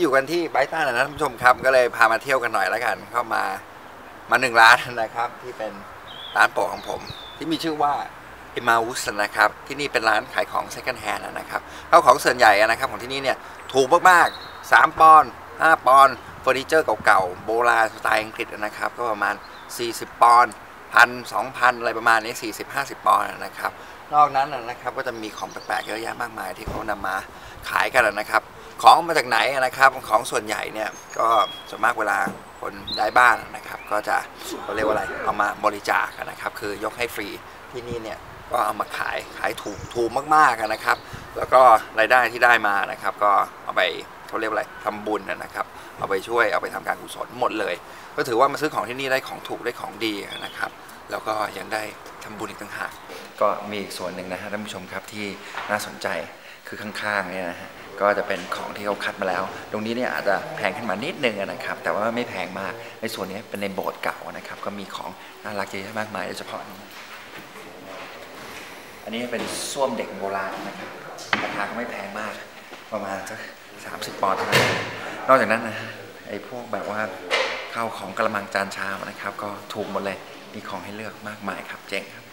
อยู่กันที่ไบรตันนะท่านผู้ชมครับ ก็เลยพามาเที่ยวกันหน่อยแล้วกัน เข้ามามาหนึ่งร้านนะครับ ที่เป็นร้านโปรดของผม ที่มีชื่อว่า e m a u s นะครับ ที่นี่เป็นร้านขายของ second hand นะครับเข้าของส่วนใหญ่นะครับ ของที่นี่เนี่ยถูกมากๆ 3 ปอนด์5ปอนด์เฟอร์นิเจอร์เก่าๆ โบราณสไตล์อังกฤษนะครับ ก็ประมาณ 40 ปอนด์พันสองพันอะไรประมาณนี้ 40-50 ปอนด์นะครับ นอกนั้นนะนะครับก็จะมีของแปลกๆเยอะแยะมากมายที่เขานำมาขายกันนะครับ ของมาจากไหนนะครับของส่วนใหญ่เนี่ยก็ส่วนมากเวลาคนได้บ้านนะครับ ก็จะเขาเรียกว่าอะไรเอามาบริจาคนะครับ คือยกให้ฟรีที่นี่เนี่ยก็เอามาขายขายถูกถูกมากๆนะครับ แล้วก็รายได้ที่ได้มานะครับ ก็เอาไปเขาเรียกว่าอะไรทำบุญนะครับ เอาไปช่วยเอาไปทำการกุศลหมดเลย ก็ถือว่ามาซื้อของที่นี่ได้ของถูกได้ของดีนะครับ แล้วก็ยังได้ทำบุญอีกต่างหากก็มีอีกส่วนหนึ่งนะฮะท่านผู้ชมครับที่น่าสนใจคือข้างๆเนี่ยนะฮะ ก็จะเป็นของที่เขาคัดมาแล้ว ตรงนี้เนี่ยอาจจะแพงขึ้นมานิดนึงนะครับ แต่ว่าไม่แพงมาก ในส่วนนี้เป็นในโบสถ์เก่านะครับ ก็มีของน่ารักเยอะมากมายโดยเฉพาะอันนี้อันนี้เป็นส้วมเด็กโบราณนะครับ ราคาก็ไม่แพงมาก ประมาณสักสามสิบปอนด์เท่านั้นนอกจากนั้นนะไอ้พวกแบบว่าข้าวของกระมังจานชามนะครับ ก็ถูกหมดเลย มีของให้เลือกมากมายครับ เจ๋งครับ